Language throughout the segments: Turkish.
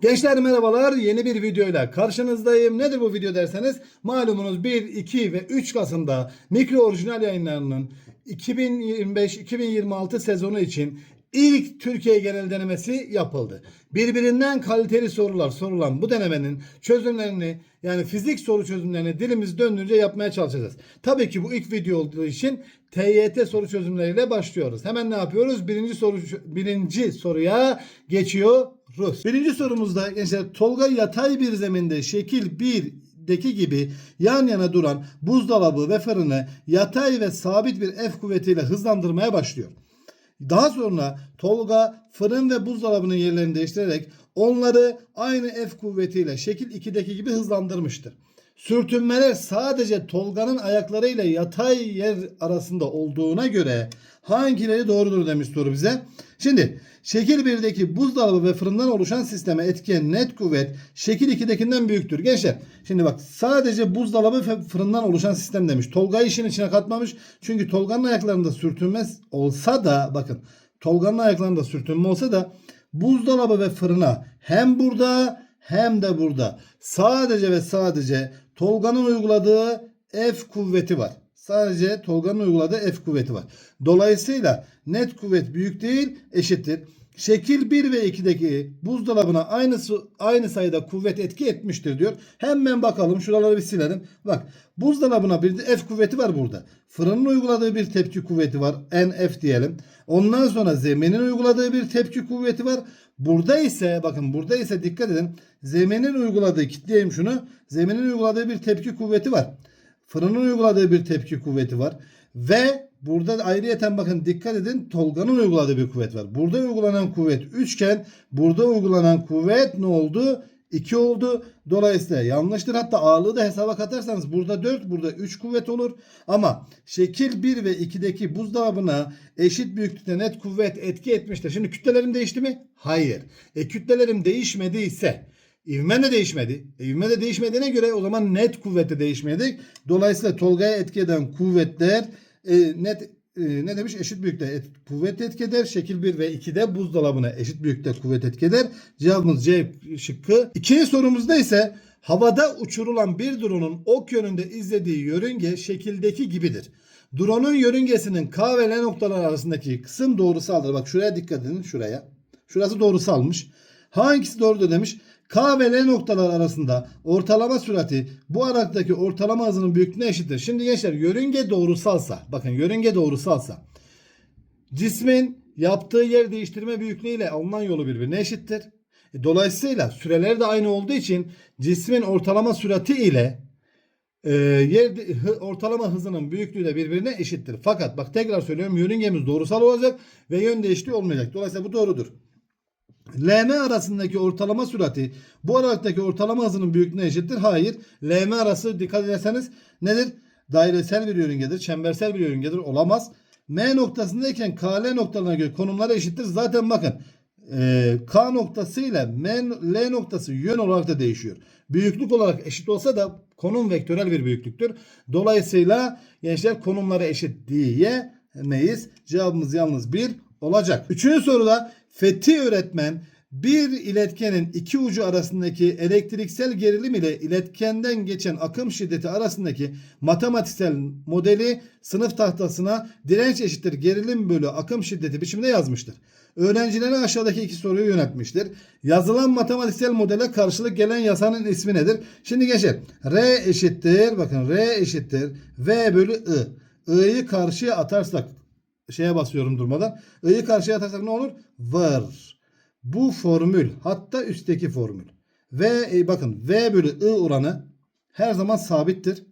Gençler merhabalar. Yeni bir videoyla karşınızdayım. Nedir bu video derseniz malumunuz 1, 2 ve 3 Kasım'da Mikro Orijinal yayınlarının 2025-2026 sezonu için ilk Türkiye genel denemesi yapıldı. Birbirinden kaliteli sorular sorulan bu denemenin çözümlerini yani fizik soru çözümlerini dilimiz döndüğünce yapmaya çalışacağız. Tabii ki bu ilk video olduğu için TYT soru çözümleriyle başlıyoruz. Hemen ne yapıyoruz? Birinci soru birinci soruya geçiyoruz. Birinci sorumuzda gençler Tolga yatay bir zeminde şekil 1 deki gibi yan yana duran buzdolabı ve fırını yatay ve sabit bir F kuvvetiyle hızlandırmaya başlıyor. Daha sonra Tolga fırın ve buzdolabının yerlerini değiştirerek onları aynı F kuvvetiyle şekil 2'deki gibi hızlandırmıştır. Sürtünmeler sadece Tolga'nın ayaklarıyla yatay yer arasında olduğuna göre hangileri doğrudur demiş soru bize. Şimdi şekil 1'deki buzdolabı ve fırından oluşan sisteme etkiyen net kuvvet şekil 2'dekinden büyüktür. Gençler şimdi bak sadece buzdolabı ve fırından oluşan sistem demiş. Tolga'yı işin içine katmamış. Çünkü Tolga'nın ayaklarında sürtünme olsa da bakın Tolga'nın ayaklarında sürtünme olsa da buzdolabı ve fırına hem burada hem de burada sadece ve sadece Tolga'nın uyguladığı F kuvveti var. Sadece Tolga'nın uyguladığı F kuvveti var. Dolayısıyla net kuvvet büyük değil eşittir. Şekil 1 ve 2'deki buzdolabına aynı, aynı sayıda kuvvet etki etmiştir diyor. Hemen bakalım şuraları bir silelim. Bak buzdolabına bir de F kuvveti var burada. Fırının uyguladığı bir tepki kuvveti var. NF diyelim. Ondan sonra zeminin uyguladığı bir tepki kuvveti var. Burada ise bakın burada ise dikkat edin. Zeminin uyguladığı kitleyeyim şunu. Zeminin uyguladığı bir tepki kuvveti var. Fırının uyguladığı bir tepki kuvveti var. Ve burada da ayrıyeten bakın dikkat edin Tolga'nın uyguladığı bir kuvvet var. Burada uygulanan kuvvet 3 iken burada uygulanan kuvvet ne oldu? 2 oldu. Dolayısıyla yanlıştır. Hatta ağırlığı da hesaba katarsanız burada 4 burada 3 kuvvet olur. Ama şekil 1 ve 2'deki buzdolabına eşit büyüklükte net kuvvet etki etmiştir. Şimdi kütlelerim değişti mi? Hayır. E kütlelerim değişmediyse İvme de değişmedi. E, ivme de değişmediğine göre o zaman net kuvvette değişmeyecek. Dolayısıyla Tolga'ya etki eden kuvvetler e, net e, ne demiş? Eşit büyükte et, kuvvet etki eder. Şekil 1 ve 2'de buzdolabına eşit büyükte kuvvet etki eder. Cevabımız C şıkkı. İkinci sorumuzda ise havada uçurulan bir drone'un ok yönünde izlediği yörünge şekildeki gibidir. Drone'un yörüngesinin K ve L noktalar arasındaki kısım doğrusaldır. Bak şuraya dikkat edin şuraya. Şurası doğrusalmış. Hangisi doğrudur demiş. K ve L noktalar arasında ortalama sürati bu aralıktaki ortalama hızının büyüklüğüne eşittir. Şimdi gençler yörünge doğrusalsa bakın yörünge doğrusalsa cismin yaptığı yer değiştirme büyüklüğüyle alınan yolu birbirine eşittir. E, Dolayısıyla süreleri de aynı olduğu için cismin ortalama sürati ile e, yer ortalama hızının büyüklüğü de birbirine eşittir. Fakat bak tekrar söylüyorum yörüngemiz doğrusal olacak ve yön değiştiği olmayacak. Dolayısıyla bu doğrudur. LM arasındaki ortalama sürati bu aralıktaki ortalama hızının büyüklüğüne eşittir. Hayır. LM arası dikkat ederseniz nedir? Dairesel bir yörüngedir. Çembersel bir yörüngedir. Olamaz. M noktasındayken KL noktalarına göre konumları eşittir. Zaten bakın e, K noktası ile M, L noktası yön olarak da değişiyor. Büyüklük olarak eşit olsa da konum vektörel bir büyüklüktür. Dolayısıyla gençler konumları eşit diyemeyiz. Cevabımız yalnız bir olacak. Üçüncü soruda Fethi öğretmen bir iletkenin iki ucu arasındaki elektriksel gerilim ile iletkenden geçen akım şiddeti arasındaki matematiksel modeli sınıf tahtasına direnç eşittir gerilim bölü akım şiddeti biçiminde yazmıştır. Öğrencilere aşağıdaki iki soruyu yönetmiştir. Yazılan matematiksel modele karşılık gelen yasanın ismi nedir? Şimdi gençler R eşittir bakın R eşittir V bölü I. I'yi karşıya atarsak şeye basıyorum durmadan. I'yi karşıya atarsak ne olur? Var. Bu formül hatta üstteki formül. V e, bakın V bölü I oranı her zaman sabittir.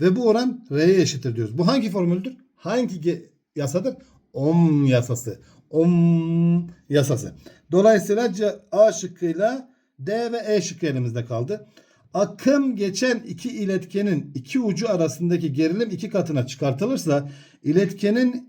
Ve bu oran R'ye eşittir diyoruz. Bu hangi formüldür? Hangi yasadır? Ohm yasası. Ohm yasası. Dolayısıyla A şıkkıyla D ve E şıkkı elimizde kaldı. Akım geçen iki iletkenin iki ucu arasındaki gerilim iki katına çıkartılırsa iletkenin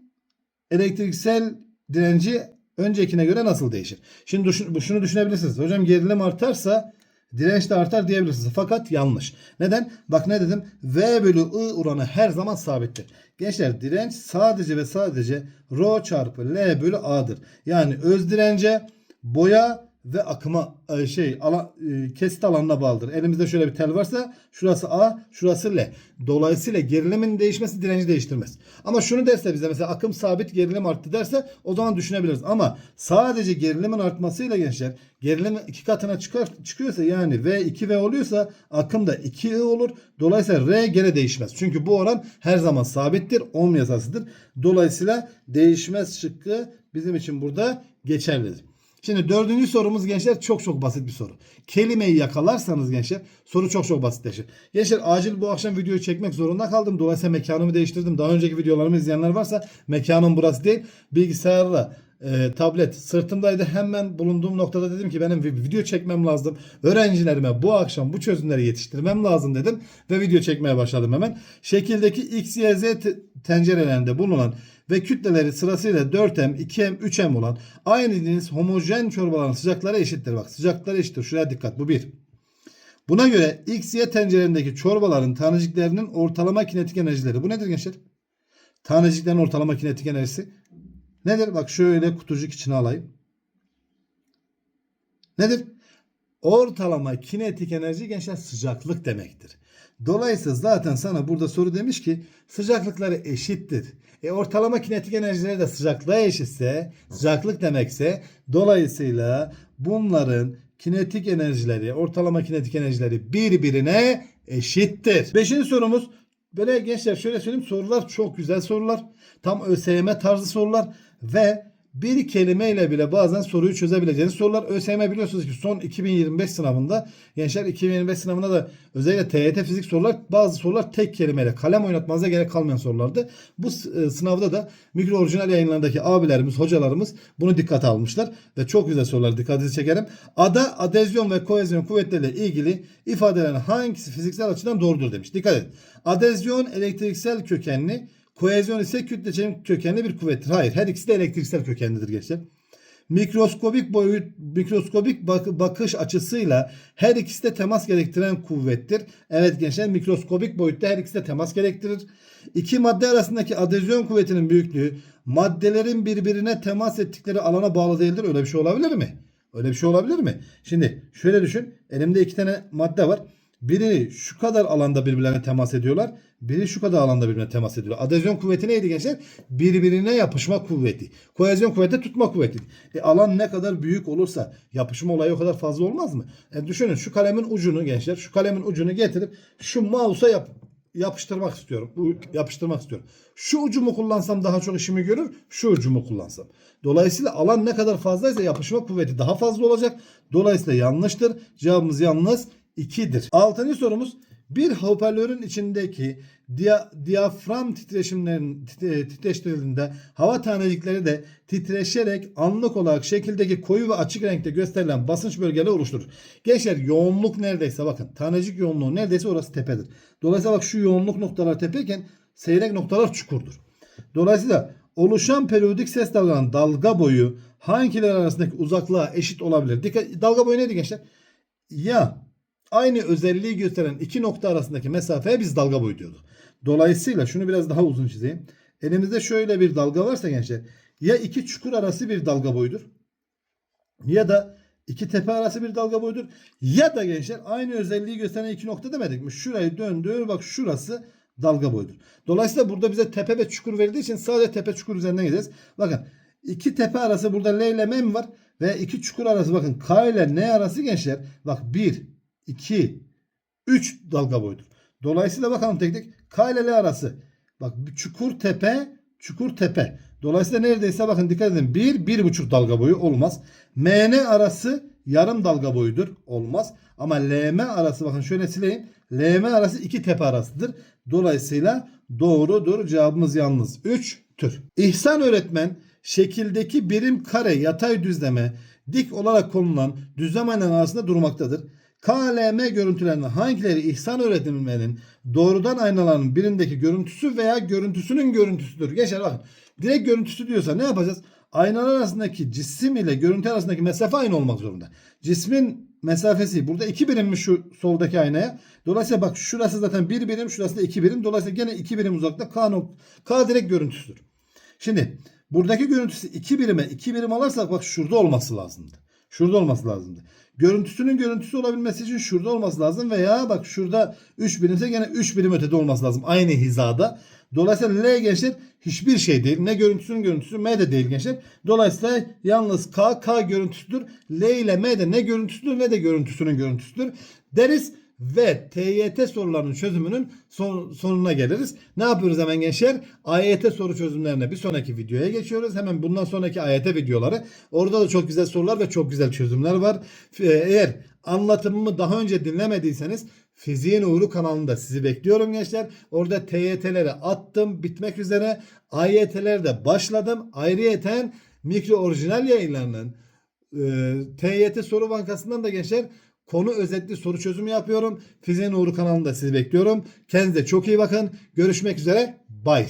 elektriksel direnci öncekine göre nasıl değişir? Şimdi düşün, şunu düşünebilirsiniz. Hocam gerilim artarsa direnç de artar diyebilirsiniz. Fakat yanlış. Neden? Bak ne dedim? V bölü I oranı her zaman sabittir. Gençler direnç sadece ve sadece Rho çarpı L bölü A'dır. Yani öz dirence boya ve akıma e, şey alan, e, kesit alanına bağlıdır. Elimizde şöyle bir tel varsa şurası A, şurası L. Dolayısıyla gerilimin değişmesi direnci değiştirmez. Ama şunu derse bize mesela akım sabit gerilim arttı derse o zaman düşünebiliriz. Ama sadece gerilimin artmasıyla gençler gerilim iki katına çıkar, çıkıyorsa yani V2V oluyorsa akım da 2I olur. Dolayısıyla R gene değişmez. Çünkü bu oran her zaman sabittir. Ohm yasasıdır. Dolayısıyla değişmez şıkkı bizim için burada geçerlidir. Şimdi dördüncü sorumuz gençler çok çok basit bir soru. Kelimeyi yakalarsanız gençler soru çok çok basitleşir. Gençler acil bu akşam videoyu çekmek zorunda kaldım. Dolayısıyla mekanımı değiştirdim. Daha önceki videolarımı izleyenler varsa mekanım burası değil. Bilgisayarla e, tablet sırtımdaydı. Hemen bulunduğum noktada dedim ki benim video çekmem lazım. Öğrencilerime bu akşam bu çözümleri yetiştirmem lazım dedim. Ve video çekmeye başladım hemen. Şekildeki X, Y, Z te- tencerelerinde bulunan ve kütleleri sırasıyla 4M, 2M, 3M olan aynı cins homojen çorbaların sıcakları eşittir. Bak sıcakları eşittir. Şuraya dikkat. Bu bir. Buna göre X, Y tencerelerindeki çorbaların taneciklerinin ortalama kinetik enerjileri. Bu nedir gençler? Taneciklerin ortalama kinetik enerjisi. Nedir? Bak şöyle kutucuk içine alayım. Nedir? Ortalama kinetik enerji gençler sıcaklık demektir. Dolayısıyla zaten sana burada soru demiş ki sıcaklıkları eşittir. E ortalama kinetik enerjileri de sıcaklığa eşitse sıcaklık demekse dolayısıyla bunların kinetik enerjileri ortalama kinetik enerjileri birbirine eşittir. Beşinci sorumuz böyle gençler şöyle söyleyeyim sorular çok güzel sorular. Tam ÖSYM tarzı sorular ve bir kelimeyle bile bazen soruyu çözebileceğiniz sorular. ÖSYM biliyorsunuz ki son 2025 sınavında gençler 2025 sınavında da özellikle TYT fizik sorular bazı sorular tek kelimeyle kalem oynatmanıza gerek kalmayan sorulardı. Bu e, sınavda da mikro orijinal yayınlarındaki abilerimiz, hocalarımız bunu dikkate almışlar ve çok güzel sorular dikkatinizi çekerim. Ada, adezyon ve kohezyon kuvvetleriyle ilgili ifadelerin hangisi fiziksel açıdan doğrudur demiş. Dikkat edin. Adezyon elektriksel kökenli, Kohezyon ise kütle çekim kökenli bir kuvvettir. Hayır, her ikisi de elektriksel kökenlidir gençler. Mikroskobik boyut, mikroskobik bak- bakış açısıyla her ikisi de temas gerektiren kuvvettir. Evet gençler, mikroskobik boyutta her ikisi de temas gerektirir. İki madde arasındaki adezyon kuvvetinin büyüklüğü maddelerin birbirine temas ettikleri alana bağlı değildir. Öyle bir şey olabilir mi? Öyle bir şey olabilir mi? Şimdi şöyle düşün. Elimde iki tane madde var. Biri şu kadar alanda birbirlerine temas ediyorlar. Biri şu kadar alanda birbirine temas ediyor. Adezyon kuvveti neydi gençler? Birbirine yapışma kuvveti. Kohezyon kuvveti tutma kuvveti. E, alan ne kadar büyük olursa yapışma olayı o kadar fazla olmaz mı? E, düşünün şu kalemin ucunu gençler şu kalemin ucunu getirip şu mouse'a yap, yapıştırmak istiyorum. Yapıştırmak istiyorum. Şu ucumu kullansam daha çok işimi görür. Şu ucumu kullansam. Dolayısıyla alan ne kadar fazlaysa yapışma kuvveti daha fazla olacak. Dolayısıyla yanlıştır. Cevabımız yalnız 2'dir. Altıncı sorumuz bir hoparlörün içindeki dia, diyafram titreşimlerinin titre- titreştirildiğinde hava tanecikleri de titreşerek anlık olarak şekildeki koyu ve açık renkte gösterilen basınç bölgeleri oluşturur. Gençler yoğunluk neredeyse bakın tanecik yoğunluğu neredeyse orası tepedir. Dolayısıyla bak şu yoğunluk noktalar tepeyken seyrek noktalar çukurdur. Dolayısıyla oluşan periyodik ses dalgalarının dalga boyu hangileri arasındaki uzaklığa eşit olabilir? Dikkat, dalga boyu neydi gençler? Ya aynı özelliği gösteren iki nokta arasındaki mesafeye biz dalga boyu diyorduk. Dolayısıyla şunu biraz daha uzun çizeyim. Elimizde şöyle bir dalga varsa gençler ya iki çukur arası bir dalga boyudur ya da iki tepe arası bir dalga boyudur ya da gençler aynı özelliği gösteren iki nokta demedik mi? Şurayı döndür bak şurası dalga boyudur. Dolayısıyla burada bize tepe ve çukur verildiği için sadece tepe çukur üzerinden gideceğiz. Bakın iki tepe arası burada L ile M var ve iki çukur arası bakın K ile N arası gençler bak 1 2 3 dalga boyudur. Dolayısıyla bakalım tek tek K ile L arası. Bak çukur tepe çukur tepe. Dolayısıyla neredeyse bakın dikkat edin 1 1,5 dalga boyu olmaz. MN arası yarım dalga boyudur. Olmaz. Ama LM arası bakın şöyle sileyim. LM arası iki tepe arasıdır. Dolayısıyla doğrudur. Cevabımız yalnız 3 tür. İhsan öğretmen şekildeki birim kare yatay düzleme dik olarak konulan düzlem aynaları arasında durmaktadır. KLM görüntülerinin hangileri İhsan öğretmeninin doğrudan aynaların birindeki görüntüsü veya görüntüsünün görüntüsüdür? Gençler bakın direkt görüntüsü diyorsa ne yapacağız? Aynalar arasındaki cisim ile görüntü arasındaki mesafe aynı olmak zorunda. Cismin mesafesi burada 2 birimmiş şu soldaki aynaya. Dolayısıyla bak şurası zaten 1 birim şurası da 2 birim. Dolayısıyla gene 2 birim uzakta K, nok- K direkt görüntüsüdür. Şimdi buradaki görüntüsü 2 birime 2 birim alırsak bak şurada olması lazımdı. Şurada olması lazımdı. Görüntüsünün görüntüsü olabilmesi için şurada olması lazım veya bak şurada 3 birimse gene 3 birim ötede olması lazım. Aynı hizada. Dolayısıyla L gençler hiçbir şey değil. Ne görüntüsünün görüntüsü M de değil gençler. Dolayısıyla yalnız K, K görüntüsüdür. L ile M de ne görüntüsüdür ne de görüntüsünün görüntüsüdür deriz ve TYT sorularının çözümünün son, sonuna geliriz. Ne yapıyoruz hemen gençler? AYT soru çözümlerine bir sonraki videoya geçiyoruz. Hemen bundan sonraki AYT videoları. Orada da çok güzel sorular ve çok güzel çözümler var. Eğer anlatımımı daha önce dinlemediyseniz Fiziğin Uğru kanalında sizi bekliyorum gençler. Orada TYT'leri attım bitmek üzere. AYT'lere de başladım. Ayrıyeten mikro orijinal yayınlarının e, TYT soru bankasından da gençler konu özetli soru çözümü yapıyorum. Fiziğin Uğru kanalında sizi bekliyorum. Kendinize çok iyi bakın. Görüşmek üzere. Bye.